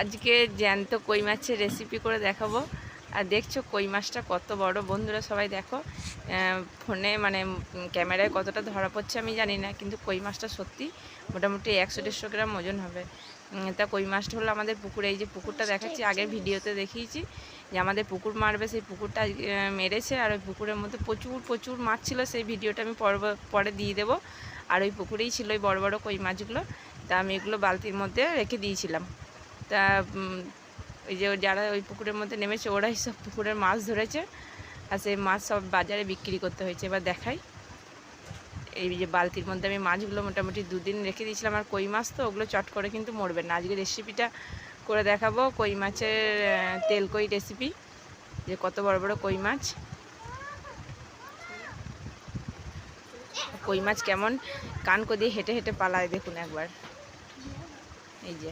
আজকে জ্যান্ত কই মাছের রেসিপি করে দেখাবো। আর দেখছ কই মাছটা কত বড়? বন্ধুরা সবাই দেখো ফোনে মানে ক্যামেরায় কতটা ধরা পড়ছে আমি জানি না কিন্তু কই মাছটা সত্যি মোটামুটি একশো দেড়শো গ্রাম ওজন হবে। তা কই মাছটা হলো আমাদের পুকুরে এই যে পুকুরটা দেখাচ্ছি আগের ভিডিওতে দেখিয়েছি যে আমাদের পুকুর মারবে সেই পুকুরটা মেরেছে আর ওই পুকুরের মধ্যে প্রচুর প্রচুর মাছ ছিল সেই ভিডিওটা আমি পরে দিয়ে দেবো। আর ওই পুকুরেই ছিল ওই বড় বড় কই মাছগুলো তা আমি এগুলো বালতির মধ্যে রেখে দিয়েছিলাম। তা ওই যে যারা ওই পুকুরের মধ্যে নেমেছে, ওরাই সব পুকুরের মাছ ধরেছে আর সেই মাছ সব বাজারে বিক্রি করতে হয়েছে। এবার দেখাই। এই যে বালতির মধ্যে আমি মাছগুলো মোটামুটি দুদিন রেখে দিয়েছিলাম, আর কই মাছ তো ওগুলো চট করে কিন্তু মরবে না। আজকে রেসিপিটা করে দেখাবো, কই মাছের তেল কই রেসিপি যে কত বড় বড় কই মাছ। কই মাছ কেমন, কান কদিয়ে হেঁটে হেঁটে পালায় দেখুন একবার। এই যে।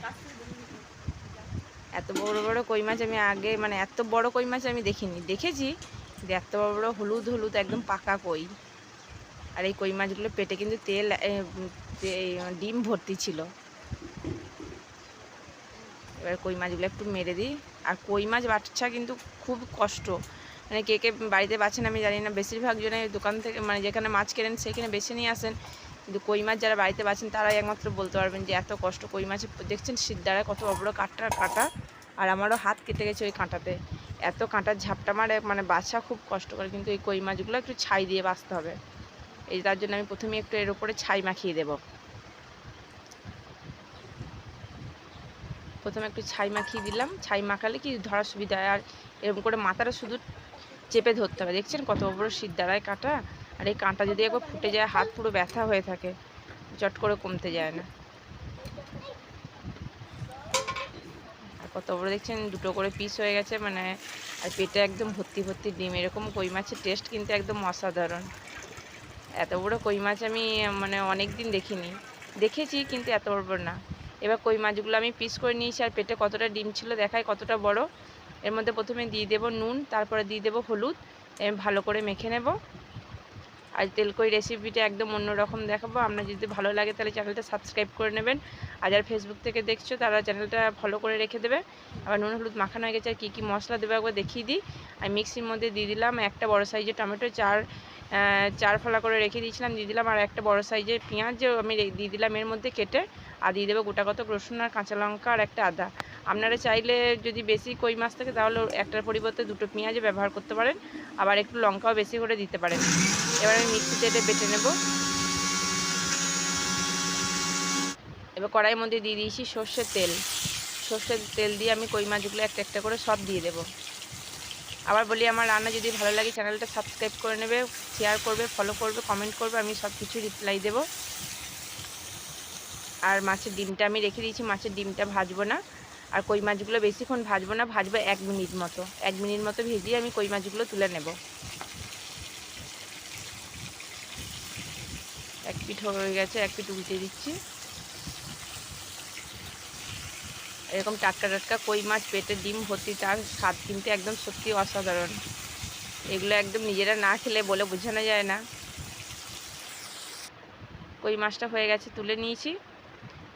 এত বড় বড় কই মাছ আমি আগে মানে এত বড় কই মাছ আমি দেখিনি। দেখেছি যে এত বড় বড় হলুদ হলুদ একদম পাকা কই। আর এই কই মাছগুলো পেটে কিন্তু তেল ডিম ভর্তি ছিল। এবার কই মাছগুলো একটু মেরে দিই। আর কই মাছ বাচ্চা কিন্তু খুব কষ্ট। মানে কে কে বাড়িতে বাছেন আমি জানি না। বেশিরভাগ জনে দোকান থেকে মানে যেখানে মাছ কেনেন সেখানে বেছে নিয়ে আসেন। কিন্তু কই মাছ যারা বাড়িতে বাছেন তারাই একমাত্র বলতে পারবেন যে এত কষ্ট কই মাছ। দেখছেন সিদ্ধারা কত বড় বড় কাঁটা কাঁটা আর আমারও হাত কেটে গেছে ওই কাঁটাতে। এত কাঁটার ঝাপটা মারে মানে বাছা খুব কষ্ট করে, কিন্তু এই কই মাছগুলো একটু ছাই দিয়ে বাঁচতে হবে। এই তার জন্য আমি প্রথমে একটু এর উপরে ছাই মাখিয়ে দেব। প্রথমে একটু ছাই মাখিয়ে দিলাম। ছাই মাখালে কি ধরার সুবিধা? হয় আর এরকম করে মাথাটা শুধু চেপে ধরতে হবে। দেখছেন কত বড় শীত দাঁড়ায় কাঁটা? আর এই কাঁটা যদি একবার ফুটে যায়, হাত পুরো ব্যথা হয়ে থাকে। চট করে কমতে যায় না। কত বড় দেখছেন? দুটো করে পিস হয়ে গেছে মানে আর পেটে একদম ভর্তি ভর্তি ডিম। এরকম কই মাছের টেস্ট কিন্তু একদম অসাধারণ। এত বড় কই মাছ আমি মানে অনেক দিন দেখিনি। দেখেছি, কিন্তু এত বড় বড় না। এবার কই মাছগুলো আমি পিস করে নিয়েছি, আর পেটে কতটা ডিম ছিল দেখায় কতটা বড়। এর মধ্যে প্রথমে দিয়ে দেবো নুন, তারপরে দিয়ে দেবো হলুদ ভালো করে মেখে নেব। আর তেলকই রেসিপিটা একদম অন্যরকম দেখাবো। আপনার যদি ভালো লাগে তাহলে চ্যানেলটা সাবস্ক্রাইব করে নেবেন। আর যারা ফেসবুক থেকে দেখছ, তারা চ্যানেলটা ফলো করে রেখে দেবে। আবার নুন, হলুদ, মাখানো হয়ে গেছে, আর কী কী মশলা দেবে একবার দেখিয়ে দিই। আর মিক্সির মধ্যে দিয়ে দিলাম একটা বড় সাইজের টমেটো, চার চার ফলা করে রেখে দিয়েছিলাম, দিয়ে দিলাম আর একটা বড় সাইজের পেঁয়াজ আমি দিয়ে দিলাম এর মধ্যে কেটে। আর দিয়ে দেবো গোটা কত রসুন আর কাঁচা লঙ্কা আর একটা আদা। আপনারা চাইলে যদি বেশি কই মাছ থাকে তাহলে একটার পরিবর্তে দুটো পেঁয়াজও ব্যবহার করতে পারেন। আবার একটু লঙ্কাও বেশি করে দিতে পারেন। এবার আমি মিক্সিতে এটা বেটে নেব। এবার কড়াইয়ের মধ্যে দিয়ে দিয়েছি সর্ষের তেল। সর্ষের তেল দিয়ে আমি কই মাছগুলো একটা একটা করে সব দিয়ে দেবো। আবার বলি, আমার রান্না যদি ভালো লাগে চ্যানেলটা সাবস্ক্রাইব করে নেবে শেয়ার করবে ফলো করবে কমেন্ট করবে, আমি সব কিছু রিপ্লাই দেবো। আর মাছের ডিমটা আমি রেখে দিয়েছি, মাছের ডিমটা ভাজবো না। আর কই মাছগুলো বেশিক্ষণ ভাজবো না, ভাজবো এক মিনিট মতো। এক মিনিট মতো ভেজিয়ে আমি কই মাছগুলো তুলে নেব। পিঠ হয়ে গেছে, এক পিঠ উল্টে দিচ্ছি। এরকম টাটকা টাটকা কই মাছ, পেটে ডিম ভর্তি তার স্বাদ কিন্তু একদম সত্যি অসাধারণ। এগুলো একদম নিজেরা না খেলে বলে বোঝানো যায় না। কই মাছটা হয়ে গেছে, তুলে নিয়েছি।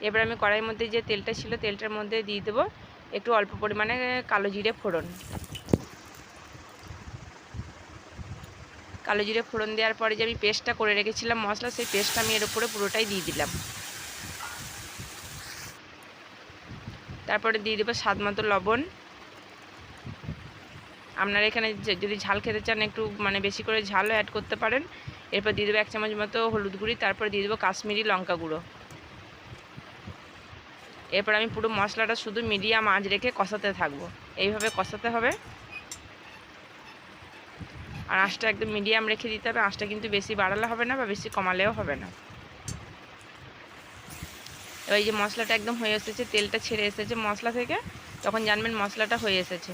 এবার আমি কড়াইয়ের মধ্যে যে তেলটা ছিল, তেলটার মধ্যে দিয়ে দেবো একটু অল্প পরিমাণে কালো জিরে ফোড়ন। কালো জিরে ফোড়ন দেওয়ার পরে যে আমি পেস্টটা করে রেখেছিলাম মশলা, সেই পেস্টটা আমি এর উপরে পুরোটাই দিয়ে দিলাম। তারপরে দিয়ে দেবো স্বাদ মতো লবণ। আপনারা এখানে যদি ঝাল খেতে চান, একটু মানে বেশি করে ঝালও অ্যাড করতে পারেন। এরপর দিয়ে দেবো এক চামচ মতো হলুদ গুঁড়ি, তারপরে দিয়ে দেবো কাশ্মীরি লঙ্কা গুঁড়ো। এরপর আমি পুরো মশলাটা শুধু মিডিয়াম আঁচ রেখে কষাতে থাকব। এইভাবে কষাতে হবে। আর আঁচটা একদম মিডিয়াম রেখে দিতে হবে। আঁচটা কিন্তু বেশি বাড়ালে হবে না বা বেশি কমালেও হবে না। এবার এই যে মশলাটা একদম হয়ে এসেছে, তেলটা ছেড়ে এসেছে মশলা থেকে, তখন জানবেন মশলাটা হয়ে এসেছে।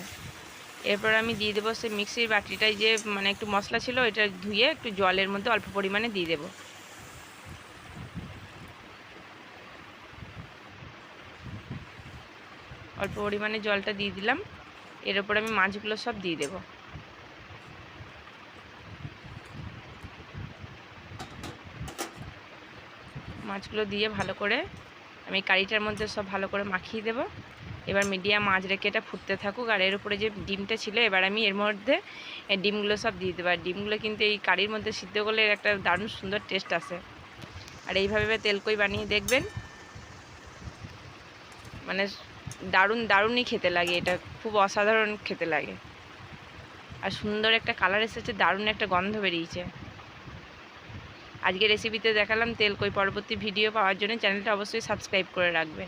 এরপর আমি দিয়ে দেবো সেই মিক্সির বাটিটায় যে মানে একটু মশলা ছিল এটা ধুয়ে একটু জলের মধ্যে অল্প পরিমাণে দিয়ে দেবো। অল্প পরিমাণে জলটা দিয়ে দিলাম। এর উপর আমি মাছগুলো সব দিয়ে দেবো। মাছগুলো দিয়ে ভালো করে আমি কারিটার মধ্যে সব ভালো করে মাখিয়ে দেবো। এবার মিডিয়াম আঁচ রেখে এটা ফুটতে থাকুক আর এর উপরে যে ডিমটা ছিল, এবার আমি এর মধ্যে ডিমগুলো সব দিয়ে দেবো। আর ডিমগুলো কিন্তু এই কারির মধ্যে সিদ্ধ করলে এর একটা দারুণ সুন্দর টেস্ট আসে আর এইভাবে তেলকই বানিয়ে দেখবেন। মানে দারুণ, দারুণই খেতে লাগে এটা, খুব অসাধারণ খেতে লাগে। আর সুন্দর একটা কালার এসেছে, দারুণ একটা গন্ধ বেরিয়েছে। আজকে রেসিপিতে দেখালাম তেলকই পরবর্তী ভিডিও পাওয়ার জন্য চ্যানেলটা অবশ্যই সাবস্ক্রাইব করে রাখবে।